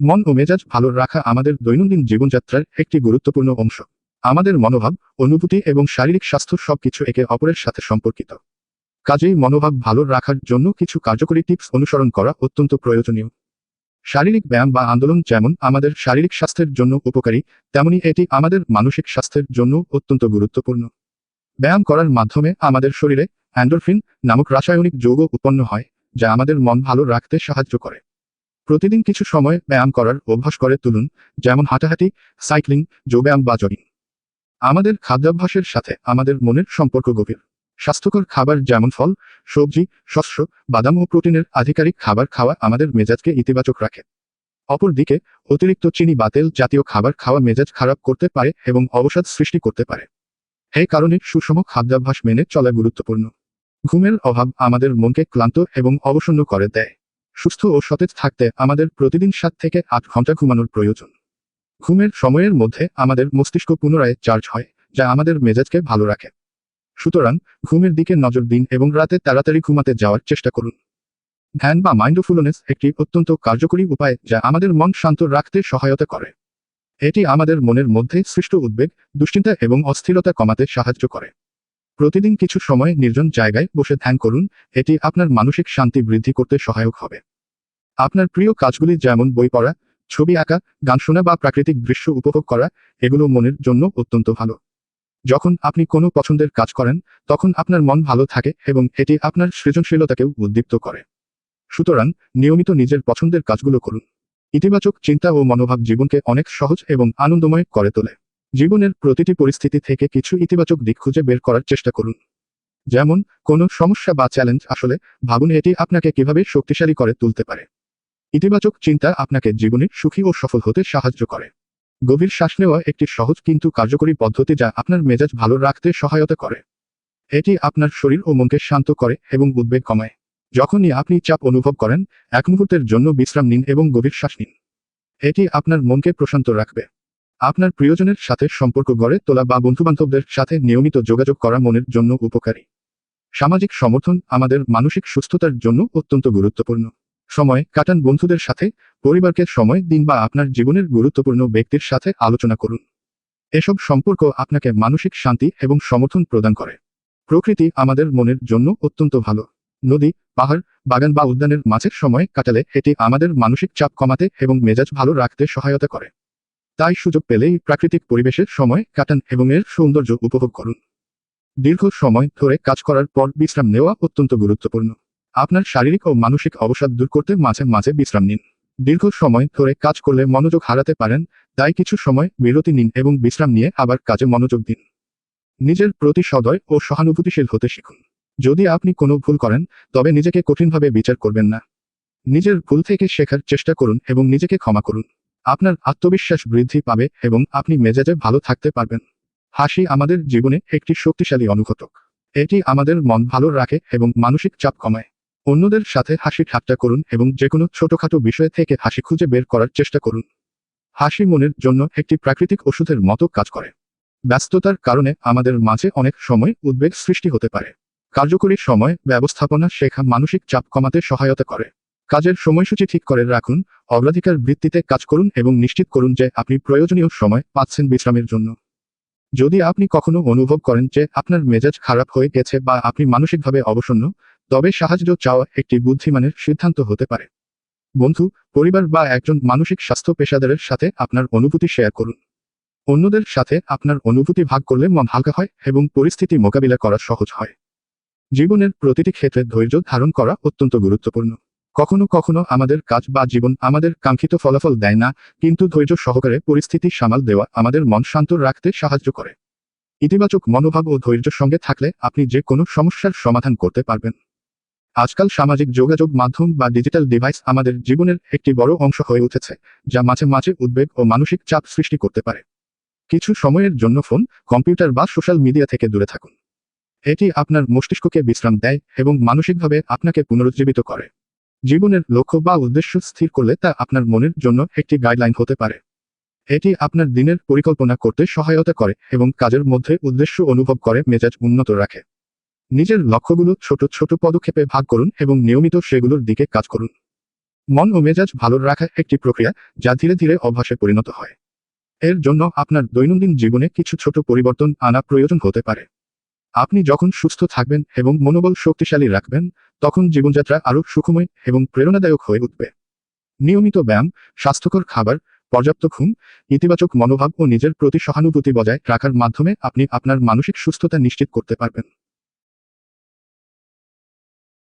মন ও মেজাজ ভালো রাখা আমাদের দৈনন্দিন জীবনযাত্রার একটি গুরুত্বপূর্ণ অংশ। আমাদের মনোভাব, অনুভূতি এবং শারীরিক স্বাস্থ্য সবকিছু একে অপরের সাথে সম্পর্কিত। কাজেই মনোভাব ভালো রাখার জন্য কিছু কার্যকরী টিপস অনুসরণ করা অত্যন্ত প্রয়োজনীয়। শারীরিক ব্যায়াম বা আন্দোলন যেমন আমাদের শারীরিক স্বাস্থ্যের জন্য উপকারী, তেমনি এটি আমাদের মানসিক স্বাস্থ্যের জন্য অত্যন্ত গুরুত্বপূর্ণ। ব্যায়াম করার মাধ্যমে আমাদের শরীরে অ্যান্ডোরফিন নামক রাসায়নিক যৌগ উৎপন্ন হয়, যা আমাদের মন ভালো রাখতে সাহায্য করে। প্রতিদিন কিছু সময় ব্যায়াম করার অভ্যাস করে তুলুন, যেমন হাঁটাহাঁটি, সাইক্লিং, যোগব্যায়াম বা জগিং। আমাদের খাদ্যাভ্যাসের সাথে আমাদের মনের সম্পর্ক গভীর। স্বাস্থ্যকর খাবার যেমন ফল, সবজি, শস্য, বাদাম ও প্রোটিনের আধিকারিক খাবার খাওয়া আমাদের মেজাজকে ইতিবাচক রাখে। অপরদিকে, অতিরিক্ত চিনি বা তেল জাতীয় খাবার খাওয়া মেজাজ খারাপ করতে পারে এবং অবসাদ সৃষ্টি করতে পারে। এই কারণে সুষম খাদ্যাভ্যাস মেনে চলা গুরুত্বপূর্ণ। ঘুমের অভাব আমাদের মনকে ক্লান্ত এবং অবসন্ন করে দেয়। সুস্থ ও সতেজ থাকতে আমাদের প্রতিদিন সাত থেকে আট ঘণ্টা ঘুমানোর প্রয়োজন। ঘুমের সময়ের মধ্যে আমাদের মস্তিষ্ক পুনরায় চার্জ হয়, যা আমাদের মেজাজকে ভালো রাখে। সুতরাং, ঘুমের দিকে নজর দিন এবং রাতে তাড়াতাড়ি ঘুমাতে যাওয়ার চেষ্টা করুন। ধ্যান বা মাইন্ডফুলনেস একটি অত্যন্ত কার্যকরী উপায় যা আমাদের মন শান্ত রাখতে সহায়তা করে। এটি আমাদের মনের মধ্যে সৃষ্ট উদ্বেগ, দুশ্চিন্তা এবং অস্থিরতা কমাতে সাহায্য করে। প্রতিদিন কিছু সময় নির্জন জায়গায় বসে ধ্যান করুন, এটি আপনার মানসিক শান্তি বৃদ্ধি করতে সহায়ক হবে। আপনার প্রিয় কাজগুলি যেমন বই পড়া, ছবি আঁকা, গান শোনা বা প্রাকৃতিক দৃশ্য উপভোগ করা, এগুলো মনের জন্য অত্যন্ত ভালো। যখন আপনি কোনো পছন্দের কাজ করেন, তখন আপনার মন ভালো থাকে এবং এটি আপনার সৃজনশীলতাকেও উদ্দীপ্ত করে। সুতরাং নিয়মিত নিজের পছন্দের কাজগুলো করুন। ইতিবাচক চিন্তা ও মনোভাব জীবনকে অনেক সহজ এবং আনন্দময় করে তোলে। জীবনের প্রতিটি পরিস্থিতি থেকে কিছু ইতিবাচক দিক খুঁজে বের করার চেষ্টা করুন। যেমন, কোনো সমস্যা বা চ্যালেঞ্জ আসলে ভাবুন এটি আপনাকে কীভাবে শক্তিশালী করে তুলতে পারে। ইতিবাচক চিন্তা আপনাকে জীবনে সুখী ও সফল হতে সাহায্য করে। গভীর শ্বাস নেওয়া একটি সহজ কিন্তু কার্যকরী পদ্ধতি যা আপনার মেজাজ ভালো রাখতে সহায়তা করে। এটি আপনার শরীর ও মনকে শান্ত করে এবং উদ্বেগ কমায়। যখনই আপনি চাপ অনুভব করেন, এক মুহূর্তের জন্য বিশ্রাম নিন এবং গভীর শ্বাস নিন। এটি আপনার মনকে প্রশান্ত রাখবে। আপনার প্রিয়জনের সাথে সম্পর্ক গড়ে তোলা বা বন্ধুবান্ধবদের সাথে নিয়মিত যোগাযোগ করা মনের জন্য উপকারী। সামাজিক সমর্থন আমাদের মানসিক সুস্থতার জন্য অত্যন্ত গুরুত্বপূর্ণ। সময় কাটান বন্ধুদের সাথে, পরিবারকে সময় দিন বা আপনার জীবনের গুরুত্বপূর্ণ ব্যক্তির সাথে আলোচনা করুন। এসব সম্পর্ক আপনাকে মানসিক শান্তি এবং সমর্থন প্রদান করে। প্রকৃতি আমাদের মনের জন্য অত্যন্ত ভালো। নদী, পাহাড়, বাগান বা উদ্যানের মাঝের সময় কাটালে এটি আমাদের মানসিক চাপ কমাতে এবং মেজাজ ভালো রাখতে সহায়তা করে। তাই সুযোগ পেলেই প্রাকৃতিক পরিবেশের সময় কাটান এবং এর সৌন্দর্য উপভোগ করুন। দীর্ঘ সময় ধরে কাজ করার পর বিশ্রাম নেওয়া অত্যন্ত গুরুত্বপূর্ণ। আপনার শারীরিক ও মানসিক অবসাদ দূর করতে মাঝে মাঝে বিশ্রাম নিন। দীর্ঘ সময় ধরে কাজ করলে মনোযোগ হারাতে পারেন, তাই কিছু সময় বিরতি নিন এবং বিশ্রাম নিয়ে আবার কাজে মনোযোগ দিন। নিজের প্রতি সদয় ও সহানুভূতিশীল হতে শিখুন। যদি আপনি কোনো ভুল করেন, তবে নিজেকে কঠিনভাবে বিচার করবেন না। নিজের ভুল থেকে শেখার চেষ্টা করুন এবং নিজেকে ক্ষমা করুন। আপনার আত্মবিশ্বাস বৃদ্ধি পাবে এবং আপনি মেজাজে ভালো থাকতে পারবেন। হাসি আমাদের জীবনে একটি শক্তিশালী অনুঘটক। এটি আমাদের মন ভালো রাখে এবং মানসিক চাপ কমায়। অন্যদের সাথে হাসি ঠাট্টা করুন এবং যে কোনো ছোটখাটো বিষয় থেকে হাসি খুঁজে বের করার চেষ্টা করুন। হাসি মনের জন্য একটি প্রাকৃতিক ওষুধের মতো কাজ করে। ব্যস্ততার কারণে আমাদের মাঝে অনেক সময় উদ্বেগ সৃষ্টি হতে পারে। কার্যকরী সময় ব্যবস্থাপনা শেখা মানসিক চাপ কমাতে সহায়তা করে। কাজের সময়সূচি ঠিক করে রাখুন, অগ্রাধিকার ভিত্তিতে কাজ করুন এবং নিশ্চিত করুন যে আপনি প্রয়োজনীয় সময় পাচ্ছেন বিশ্রামের জন্য। যদি আপনি কখনো অনুভব করেন যে আপনার মেজাজ খারাপ হয়ে গেছে বা আপনি মানসিকভাবে অবসন্ন, তবে সাহায্য চাওয়া একটি বুদ্ধিমানের সিদ্ধান্ত হতে পারে। বন্ধু, পরিবার বা একজন মানসিক স্বাস্থ্য পেশাদারের সাথে আপনার অনুভূতি শেয়ার করুন। অন্যদের সাথে আপনার অনুভূতি ভাগ করলে মন হালকা হয় এবং পরিস্থিতি মোকাবিলা করা সহজ হয়। জীবনের প্রতিটি ক্ষেত্রে ধৈর্য ধারণ করা অত্যন্ত গুরুত্বপূর্ণ। কখনো কখনো আমাদের কাজ বা জীবন আমাদের কাঙ্ক্ষিত ফলাফল দেয় না, কিন্তু ধৈর্য সহকারে পরিস্থিতি সামাল দেওয়া আমাদের মন শান্ত রাখতে সাহায্য করে। ইতিবাচক মনোভাব ও ধৈর্যের সঙ্গে থাকলে আপনি যে কোনো সমস্যার সমাধান করতে পারবেন। আজকাল সামাজিক যোগাযোগ মাধ্যম বা ডিজিটাল ডিভাইস আমাদের জীবনের একটি বড় অংশ হয়ে উঠেছে, যা মাঝে মাঝে উদ্বেগ ও মানসিক চাপ সৃষ্টি করতে পারে। কিছু সময়ের জন্য ফোন, কম্পিউটার বা সোশ্যাল মিডিয়া থেকে দূরে থাকুন। এটি আপনার মস্তিষ্ককে বিশ্রাম দেয় এবং মানসিকভাবে আপনাকে পুনরুজ্জীবিত করে। জীবনের লক্ষ্য বা উদ্দেশ্য স্থির করলে তা আপনার মনের জন্য একটি গাইডলাইন হতে পারে। এটি আপনার দিনের পরিকল্পনা করতে সহায়তা করে এবং কাজের মধ্যে উদ্দেশ্য অনুভব করে মেজাজ উন্নত রাখে। নিজের লক্ষ্যগুলো ছোট ছোট পদক্ষেপে ভাগ করুন এবং নিয়মিত সেগুলোর দিকে কাজ করুন। মন ও মেজাজ ভালো রাখা একটি প্রক্রিয়া যা ধীরে ধীরে অভ্যাসে পরিণত হয়। এর জন্য আপনার দৈনন্দিন জীবনে কিছু ছোট পরিবর্তন আনা প্রয়োজন হতে পারে। আপনি যখন সুস্থ থাকবেন এবং মনোবল শক্তিশালী রাখবেন তখন জীবনযাত্রা আরও সুখময় এবং প্রেরণাদায়ক হয়ে উঠবে। নিয়মিত ব্যায়াম, স্বাস্থ্যকর খাবার, পর্যাপ্ত ঘুম, ইতিবাচক মনোভাব ও নিজের প্রতি সহানুভূতি বজায় রাখার মাধ্যমে আপনি আপনার মানসিক সুস্থতা নিশ্চিত করতে পারবেন।